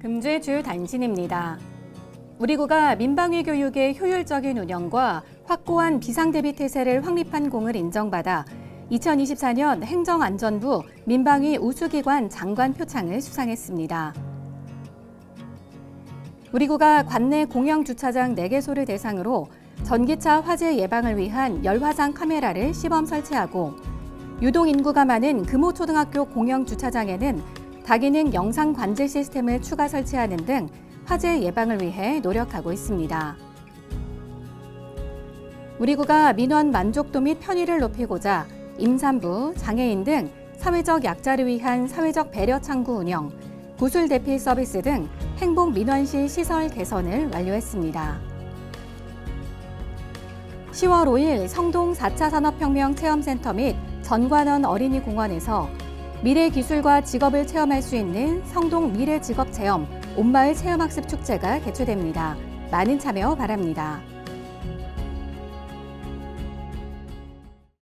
금주의 단신입니다. 우리 구가 민방위 교육의 효율적인 운영과 확고한 비상대비 태세를 확립한 공을 인정받아 2024년 행정안전부 민방위 우수기관 장관 표창을 수상했습니다. 우리 구가 관내 공영 주차장 4개소를 대상으로 전기차 화재 예방을 위한 열화상 카메라를 시범 설치하고 유동 인구가 많은 금호초등학교 공영 주차장에는 다기능 영상 관제 시스템을 추가 설치하는 등 화재 예방을 위해 노력하고 있습니다. 우리 구가 민원 만족도 및 편의를 높이고자 임산부, 장애인 등 사회적 약자를 위한 사회적 배려 창구 운영, 구술 대피 서비스 등 행복 민원실 시설 개선을 완료했습니다. 10월 5일 성동 4차 산업혁명 체험센터 및 전관원 어린이공원에서 미래 기술과 직업을 체험할 수 있는 성동 미래 직업 체험 온마을 체험학습 축제가 개최됩니다. 많은 참여 바랍니다.